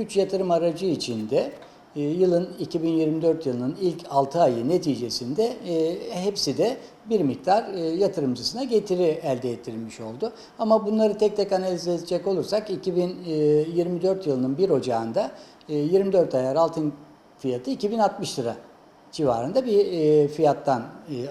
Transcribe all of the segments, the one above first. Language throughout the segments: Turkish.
3 yatırım aracı içinde e, yılın 2024 yılının ilk 6 ayı neticesinde e, hepsi de bir miktar e, yatırımcısına getiri elde ettirilmiş oldu. Ama bunları tek tek analiz edecek olursak 2024 yılının 1 Ocağı'nda e, 24 ayar altın fiyatı 2060 lira civarında bir fiyattan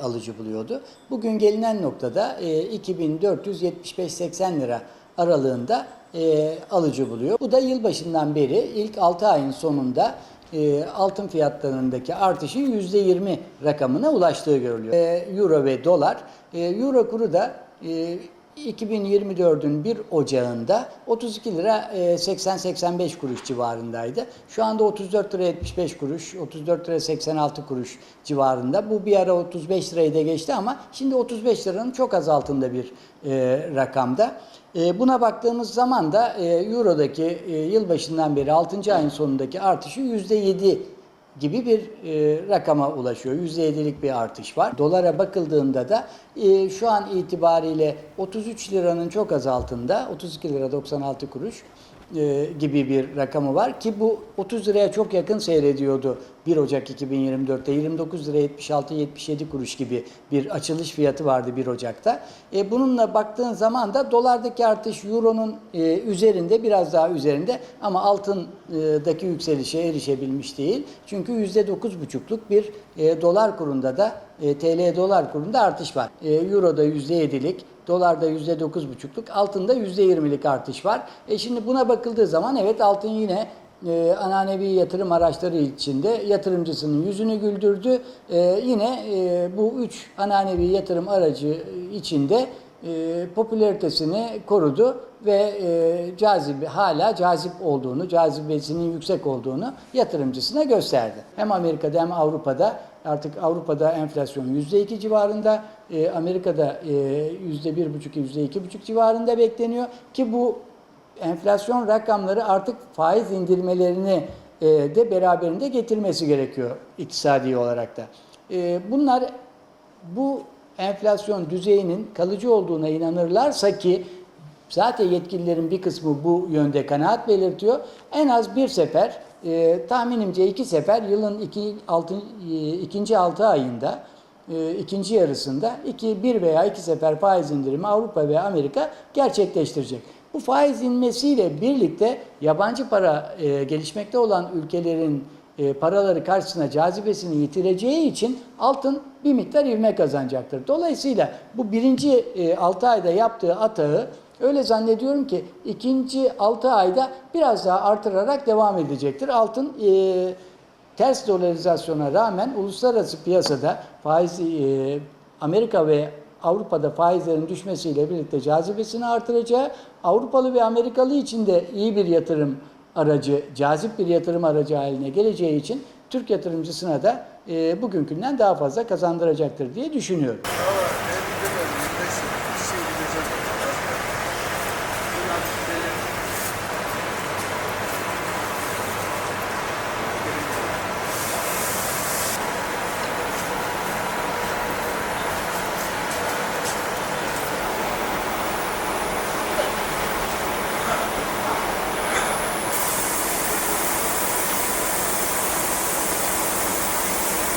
alıcı buluyordu. Bugün gelinen noktada e, 2475-80 lira aralığında e, alıcı buluyor. Bu da yılbaşından beri ilk 6 ayın sonunda e, altın fiyatlarındaki artışın %20 rakamına ulaştığı görülüyor. E, Euro ve dolar. E, Euro kuru da e, 2024'ün 1 Ocağı'nda 32 lira e, 80-85 kuruş civarındaydı. Şu anda 34 lira 75 kuruş, 34 lira 86 kuruş civarında. Bu bir ara 35 lirayı da geçti ama şimdi 35 liranın çok az altında bir e, rakamda. E, buna baktığımız zaman da e, Euro'daki e, yılbaşından beri 6. ayın sonundaki artışı %7 gibi bir e, rakama ulaşıyor. %7'lik bir artış var. Dolara bakıldığında da e, şu an itibariyle 33 liranın çok az altında, 32 lira 96 kuruş e, gibi bir rakamı var ki bu 30 liraya çok yakın seyrediyordu 1 Ocak 2024'te 29 lira 76-77 kuruş gibi bir açılış fiyatı vardı 1 Ocak'ta. E, bununla baktığın zaman da dolardaki artış euronun e, üzerinde biraz daha üzerinde ama altındaki yükselişe erişebilmiş değil. Çünkü %9,5'luk bir e, dolar kurunda da e, TL dolar kurunda artış var. E, Euro'da %7'lik, dolarda %9,5'luk, altında %20'lik artış var. E şimdi buna bakıldığı zaman evet altın yine e, ananevi yatırım araçları içinde yatırımcısının yüzünü güldürdü. E, yine e, bu üç ananevi yatırım aracı içinde e, popülaritesini korudu ve e, cazibe hala cazip olduğunu, cazibesinin yüksek olduğunu yatırımcısına gösterdi. Hem Amerika'da hem Avrupa'da artık Avrupa'da enflasyon %2 civarında, e, Amerika'da e, %1,5 %2,5 civarında bekleniyor ki bu enflasyon rakamları artık faiz indirmelerini e, de beraberinde getirmesi gerekiyor iktisadi olarak da. E, bunlar bu enflasyon düzeyinin kalıcı olduğuna inanırlarsa ki zaten yetkililerin bir kısmı bu yönde kanaat belirtiyor. En az bir sefer e, tahminimce iki sefer yılın iki, altı, e, ikinci altı ayında e, ikinci yarısında iki, bir veya iki sefer faiz indirimi Avrupa ve Amerika gerçekleştirecek. Bu faiz inmesiyle birlikte yabancı para e, gelişmekte olan ülkelerin e, paraları karşısına cazibesini yitireceği için altın bir miktar ivme kazanacaktır. Dolayısıyla bu birinci e, 6 ayda yaptığı atağı öyle zannediyorum ki ikinci 6 ayda biraz daha artırarak devam edecektir. Altın e, ters dolarizasyona rağmen uluslararası piyasada faiz e, Amerika ve Avrupa'da faizlerin düşmesiyle birlikte cazibesini artıracağı, Avrupalı ve Amerikalı için de iyi bir yatırım aracı, cazip bir yatırım aracı haline geleceği için Türk yatırımcısına da e, bugünkünden daha fazla kazandıracaktır diye düşünüyorum.